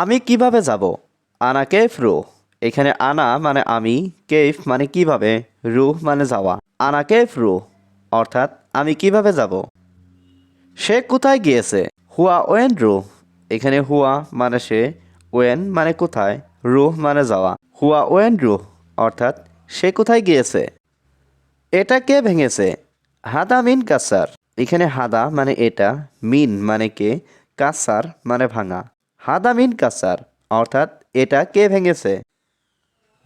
আমি কীভাবে যাব? আনা কেফ রু এখানে আনা মানে আমি, কেফ মানে কীভাবে রু মানে যাওয়া। আনা কেফ রু অর্থাৎ আমি কীভাবে যাব? সে কোথায় গিয়েছে? হুয়া ওয়েন রু এখানে হুয়া মানে সে, ওয়েন মানে কোথায়, রুহ মানে যাওয়া। হুয়া ওয়েন রুহ, অর্থাৎ সে কোথায় গিয়েছে? এটা কে ভেঙেছে? হাদা মিন কাসার। এখানে হাদা মানে এটা, মিন মানে কে, কাসার মানে ভাঙা। হাদা মিন কাসার, অর্থাৎ এটা কে ভেঙেছে?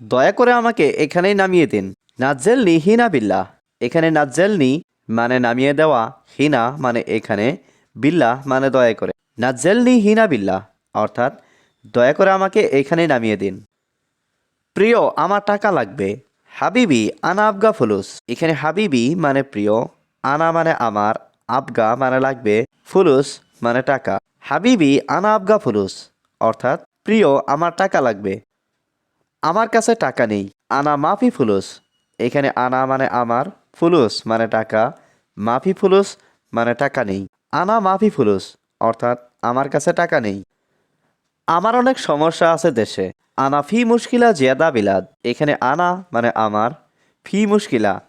দয়া করে আমাকে এখানেই নামিয়ে দিন। নাজ্জেলনি হিনা বিল্লাহ। এখানে নাজ্জেলনি মানে নামিয়ে দেওয়া, হিনা মানে এখানে, বিল্লাহ মানে দয়া করে। নাজ্জেলনি হিনা বিল্লাহ, অর্থাৎ দয়া করে আমাকে এখানেই নামিয়ে দিন। প্রিয়, আমার টাকা লাগবে। হাবিবি আনা আবগা ফুলুস। এখানে হাবিবি মানে প্রিয়, আনা মানে আমার, আবগা মানে লাগবে ফুলুস। মানে টাকা। হাবিবি, আনা আবগা ফুলুস। অর্থাৎ, প্রিয়, আমার টাকা লাগবে। আমার কাছে টাকা নেই। আনা মাফি ফুলুস। এখানে আনা মানে আমার, ফুলুস মানে টাকা। মাফি ফুলুস মানে টাকা নেই। আনা মাফি ফুলুস, অর্থাৎ, আমার কাছে টাকা নেই। আমার অনেক সমস্যা আছে দেশে। আনা ফি মুশকিলা জিয়াদা বিলাদ। এখানে আনা মানে আমার, ফি মুশকিলা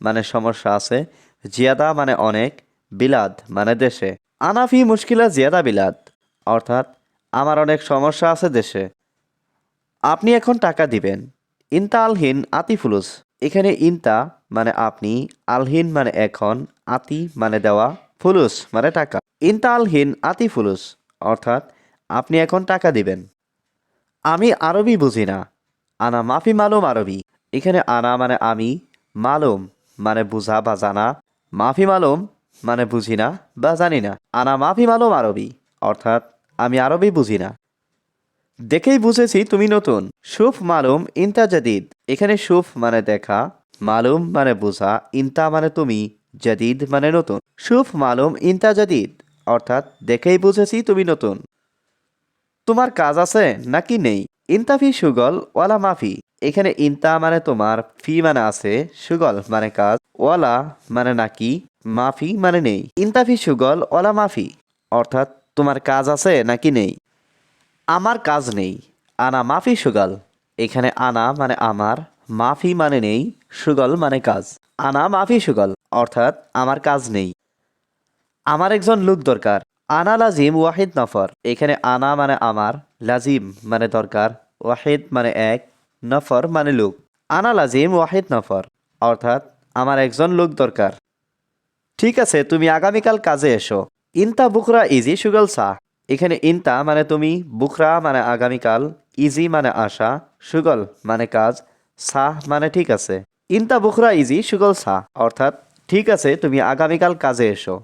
মানে সমস্যা আছে। জিয়াদা মানে অনেক, বিলাদ মানে দেশে। আনা ফি মুশকিলা জিয়াদা বিলাদ অর্থাৎ, আমার অনেক সমস্যা আছে দেশে। আপনি এখন টাকা দিবেন। ইনতা আলহিন আতি ফুলুস এখানে ইনতা মানে আপনি আলহিন মানে এখন, আতি মানে দেওয়া ফুলুস মানে টাকা। ইনতা আলহিন আতি ফুলুস অর্থাৎ, আপনি এখন টাকা দিবেন। আমি আরবি বুঝি না। আনা মাফি মালুম আরবি। এখানে আনা মানে আমি, মালুম মানে বুঝা বা জানা। মাফি মালুম মানে বুঝি না বা জানি না। আনা মাফি মালুম আরবি, অর্থাৎ আমি আরবি বুঝি না। দেখেই বুঝেছি তুমি নতুন। সুফ মালুম ইনতা জাদিদ। এখানে সুফ মানে দেখা, মালুম মানে বোঝা, ইনতা মানে তুমি, জাদিদ মানে নতুন। সুফ মালুম ইনতা জাদিদ, অর্থাৎ দেখেই বুঝেছি তুমি নতুন। তোমার কাজ আছে নাকি নেই? ইনতাফি সুগল, ওয়ালা মাফি এখানে ইন্তা মানে তোমার, ফি মানে আছে, সুগল মানে কাজ, ওয়ালা মানে নাকি মাফি মানে নেই। ইনতাফি সুগল ওয়ালা মাফি। অর্থাৎ, তোমার কাজ আছে নাকি নেই? আমার কাজ নেই। আনা মাফি সুগল। এখানে আনা মানে আমার, মাফি মানে নেই, সুগল মানে কাজ। আনা মাফি সুগল, অর্থাৎ, আমার কাজ নেই। আমার একজন লোক দরকার। আনা লাজিম, ওয়াহিদ নফর। এখানে আনা মানে আমার, লাজিম মানে দরকার। ওয়াহিদ মানে এক, নফর মানে লোক। আনা লাজিম, ওয়াহিদ নফর। অর্থাৎ, আমার একজন লোক দরকার। ঠিক আছে, তুমি আগামীকাল কাজে এসো। ইনতা বুকরা ইজি সুগল সাহ এখানে ইনতা মানে তুমি, বুকরা মানে আগামীকাল, ইজি মানে আশা, সুগল মানে কাজ সাহ মানে ঠিক আছে। ইনতা বুকরা ইজি সুগল সাহ অর্থাৎ, ঠিক আছে, তুমি আগামীকাল কাজে এসো।